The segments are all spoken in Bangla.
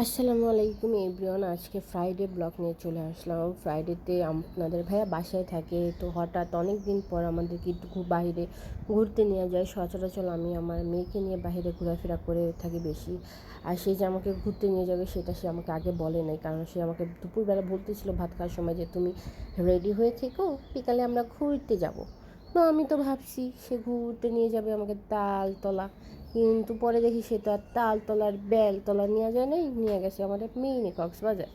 আসসালামু আলাইকুম এভরিওয়ান, আজকে ফ্রাইডে ব্লগ নিয়ে চলে আসলাম। ফ্রাইডেতে আপনাদের ভাইয়া বাসায় থাকে, তো হঠাৎ অনেক দিন পর আমাদেরকে একটু বাইরে ঘুরতে নিয়ে যায়। সচরাচর আমি আমার মেয়েকে নিয়ে বাইরে ঘোরাফেরা করে থাকি বেশি। আর সে যে আমাকে ঘুরতে নিয়ে যাবে, সেটা সে আমাকে আগে বলে নাই। কারণ সে আমাকে দুপুরবেলা বলতেছিল ভাত খাওয়ার সময় যে, তুমি রেডি হয়ে থেকো, বিকালে আমরা ঘুরতে যাব। তো আমি তো ভাবছি, সে ঘুরতে নিয়ে যাবে আমাকে তালতলা কিন্তু পরে দেখি সে তো আর তালতলার বেলতলা নিয়ে যায় নাই, নিয়ে গেছে আমাদের মিনি কক্সবাজার।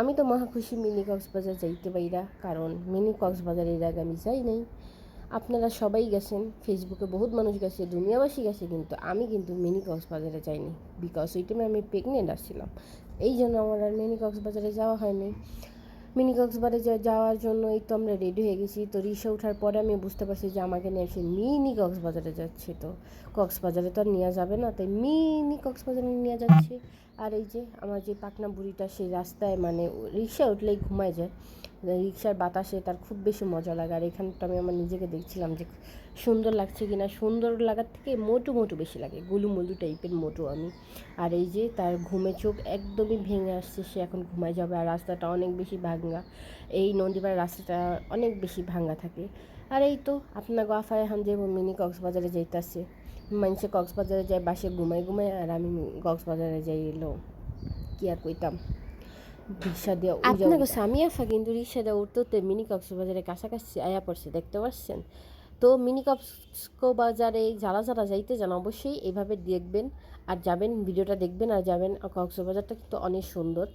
আমি তো মহা খুশি মিনি কক্সবাজার যাইতে পাইরা, কারণ মিনি কক্সবাজার এর আগে আমি যাই নাই। আপনারা সবাই গেছেন, ফেসবুকে বহুত মানুষ গেছে, দুনিয়াবাসী গেছে, কিন্তু আমি কিন্তু মিনি কক্সবাজারে যাইনি বিকজ ওই টাইমে আমি প্রেগনেন্ট আসছিলাম। এই জন্য আমার আর মিনি কক্সবাজারে যাওয়া হয়নি মিনি কক্সবাজারে যাওয়ার জন্য এই তো আমরা রেডি হয়ে গেছি। তো রিক্সা ওঠার পরে আমি বুঝতে পারছি যে আমাকে নিয়ে এসে মিনি কক্সবাজারে যাচ্ছে তো। কক্সবাজারে তো আর নেওয়া যাবে না, তাই মিনি কক্সবাজারে নিয়ে যাচ্ছে। আর এই যে আমার যে পাকনা বুড়িটা, সেই রাস্তায় মানে রিক্সা উঠলেই ঘুমায় যায়। রিক্সার বাতাসে তার খুব বেশি মজা লাগে। আর এখানটা আমি আমার নিজেকে দেখছিলাম যে সুন্দর লাগছে কি না সুন্দর লাগার থেকে মোটু মোটু বেশি লাগে। গুলু গুলুমুলু টাইপের মোটু আমি। আর এই যে তার ঘুমে চোখ একদমই ভেঙে আসছে, সে এখন ঘুমায় যাবে। আর রাস্তাটা অনেক বেশি ভাঙ্গা। এই নদীপাড়ার রাস্তাটা অনেক বেশি ভাঙ্গা থাকে। আর এই তো আপনার গাফায় এখন যে মিনি কক্সবাজারে যাইতেছে মানুষে কক্সবাজারে যায় বাসে ঘুমাই ঘুমাই আর আমি কক্সবাজারে যাই এলো। কি আর কইতাম? রিক্সা দিয়ে আপনাকে স্বামী আফা কিন্তু রিক্সা দেওয়া উঠতে উঠতে মিনি কক্সবাজারের কাছাকাছি আয়া পড়ছে দেখতে পাচ্ছেন তো মিনি কক্সকো বাজারে যারা যারা যাইতে যান অবশ্যই এইভাবে দেখবেন আর যাবেন, ভিডিওটা দেখবেন আর যাবেন। কক্সবাজারটা কিন্তু অনেক সুন্দর।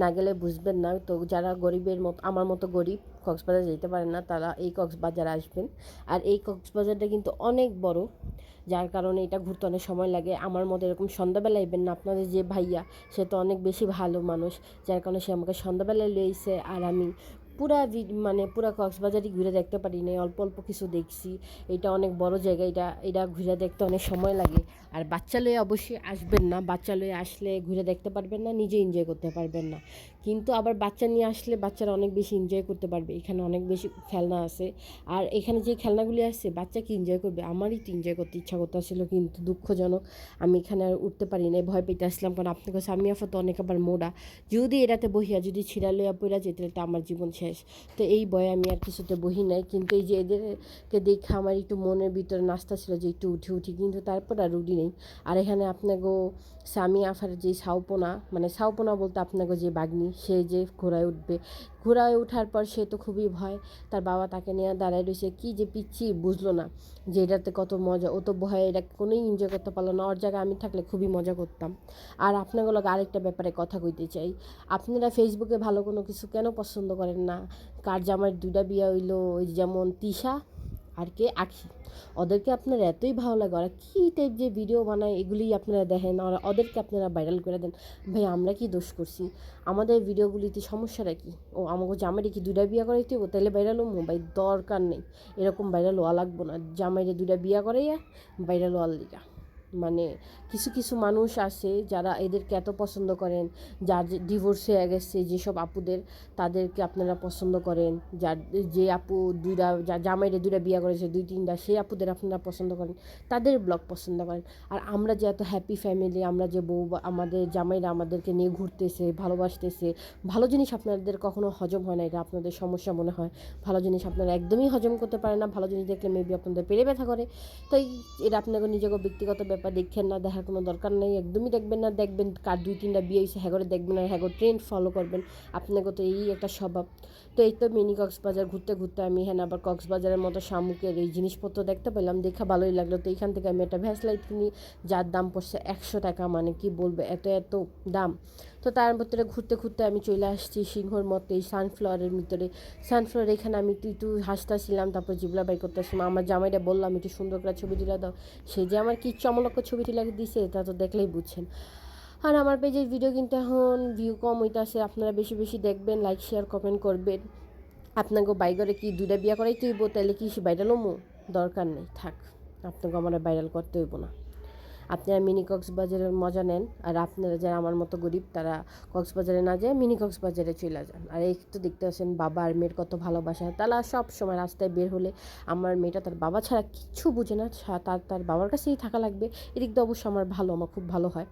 না গেলে বুঝবেন না। তো যারা গরিবের মতো, আমার মতো গরিব কক্সবাজার যেতে পারেন না, তারা এই কক্সবাজার আসবেন। আর এই কক্সবাজারটা কিন্তু অনেক বড়, যার কারণে এটা ঘুরতে অনেক সময় লাগে। আমার মতো এরকম সন্ধ্যাবেলা এবেন না আপনাদের যে ভাইয়া, সে তো অনেক বেশি ভালো মানুষ, যার কারণে সে আমাকে সন্ধ্যাবেলায় লইছে। আর আমি পুরা মানে পুরা কক্সবাজারই ঘুরে দেখতে পারি নাই, অল্প অল্প কিছু দেখছি। এটা অনেক বড় জায়গা, এটা এটা ঘুরে দেখতে অনেক সময় লাগে। আর বাচ্চা লয়ে অবশ্যই আসবেন না বাচ্চা লয়ে আসলে ঘুরে দেখতে পারবেন না, নিজে এনজয় করতে পারবেন না। কিন্তু আবার বাচ্চা নিয়ে আসলে বাচ্চারা অনেক বেশি এনজয় করতে পারবে, এখানে অনেক বেশি খেলনা আছে। আর এখানে যে খেলনাগুলি আছে, বাচ্চা কি এনজয় করবে? আমারই তো এনজয় করতে ইচ্ছা করতেছিল, কিন্তু দুঃখজনক, আমি এখানে আর উঠতে পারি না ভয় পেতে আসলাম। কারণ আপনার কাছে, আমি আফা তো অনেক আবার মোড়া। যদি এটাতে বহিয়া যদি ছিঁড়া লইয়া পড়া যেতে আমার জীবন শেষ তো এই বয়ে আমি আর কিছুতে বহি নাই। কিন্তু এই যে এদেরকে দেখে আমার একটু মনের ভিতরে নাস্তা ছিল যে একটু উঠি উঠি। কিন্তু তারপর আর উঠি নেই। আর এখানে আপনাকে স্বামী আফার যে সাউপনা মানে সাউপনা বলতে আপনাকে যে বাগনি, সে যে ঘোড়ায় উঠবে ঘোড়ায় ওঠার পর সে তো খুবই ভয়। তার বাবা তাকে নিয়ে দাঁড়ায় রয়েছে। কি যে পিচ্ছি, বুঝলো না যে এটাতে কত মজা। ও তো ভয়ে এটা কোনোই এনজয় করতে পারল না। ওর জায়গায় আমি থাকলে খুবই মজা করতাম। আর আপনাগুলো আরেকটা ব্যাপারে কথা কইতে চাই। আপনারা ফেসবুকে ভালো কোনো কিছু কেন পছন্দ করেন না? কার জামার দুটা বিয়া হইল? ওই যেমন তিশা আর কে? আঁকি ওদেরকে আপনার এতই ভালো লাগে, ওরা কী টাইপ যে ভিডিও বানায় এগুলি আপনারা দেখেন ওরা ওদেরকে আপনারা ভাইরাল করে দেন। ভাই, আমরা কি দোষ করছি? আমাদের ভিডিওগুলিতে সমস্যাটা কি? ও, আমাকে জামাইরে কি দুইটা বিয়া করাইতে হব তাহলে ভাইরাল হব ভাই, দরকার নেই। এরকম ভাইরাল হওয়া লাগবো না। জামাইরে দুইটা বিয়া করাইয়া ভাইরাল হওয়ার লিগা। মানে কিছু কিছু মানুষ আছে যারা এদেরকে এত পছন্দ করেন, যার ডিভোর্স হয়ে গেছে, যেসব আপুদের তাদেরকে আপনারা পছন্দ করেন, যার যে আপু দুইটা, যা জামাইরে দুইটা বিয়ে করেছে, দুই তিনটা, সেই আপুদের আপনারা পছন্দ করেন, তাদের ব্লগ পছন্দ করেন। আর আমরা যে এত হ্যাপি ফ্যামিলি আমরা যে বউ আমাদের জামাইরা আমাদেরকে নিয়ে ঘুরতেছে, ভালোবাসতেছে, ভালো জিনিস আপনাদের কখনো হজম হয় না, এটা আপনাদের সমস্যা মনে হয়। ভালো জিনিস আপনারা একদমই হজম করতে পারে না, ভালো জিনিস দেখলে মেবি আপনাদের পেরে ব্যথা করে। তাই এটা আপনাকে নিজেকে ব্যক্তিগত ব্যাপার দেখেন না, দেখার কোনো দরকার নেই, একদমই দেখবেন না, দেখবেন কার দুই তিনটা বিয়ে হয়েছে হ্যাগরে দেখবেন না হ্যাগর ট্রেন্ড ফলো করবেন, আপনাকে তো এই একটা স্বভাব। তো এই তো মিনি কক্সবাজার ঘুরতে ঘুরতে আমি হ্যাঁ আবার কক্সবাজারের মতো শামুকের এই জিনিসপত্র দেখতে পেলাম, দেখা ভালোই লাগল। তো এইখান থেকে আমি একটা ভ্যাস লাইট কিনি, যার দাম পড়ছে একশো টাকা মানে কি বলব, এত এত দাম। তো তার ভিতরে ঘুরতে ঘুরতে আমি চলে আসছি সিংহর মতো, এই সানফ্লাওয়ারের ভিতরে। সানফ্লাওয়ার এখানে আমি একটু একটু হাসতেছিলাম, তারপর জিবলা বাই করতেছিলাম। আমার জামাইটা বললাম একটু সুন্দর করে ছবি তুলে দাও। সে যে আমার কি চমলক্ষ ছবি তুলে দিছে, তা তো দেখলেই বুঝছেন। আর আমার পেজের ভিডিও কিন্তু এখন ভিউ কম হইতাছে। আপনারা বেশি বেশি দেখবেন লাইক শেয়ার কমেন্ট করবেন। আপনাকে বাইরে কি দুটা বিয়া করাই তুইব তাহলে কি সে বাইরালমো দরকার নেই। থাক, আপনাকে আমার ভাইরাল করতে হইব না। আপনারা মিনি কক্সবাজারের মজা নেন, আর আপনারা যারা আমার মতো গরিব, তারা কক্সবাজারে না যায় মিনি কক্সবাজারে চলে যান। আর এই তো দেখতে পাচ্ছেন, বাবা আর মেয়ের কত ভালোবাসা। তারা সব সময় রাস্তায় বের হলে আমার মেয়েটা তার বাবা ছাড়া কিছু বুঝে না তার তার বাবার কাছেই থাকা লাগবে। এদিক দিয়ে অবশ্য আমার ভালো, আমার খুব ভালো হয়।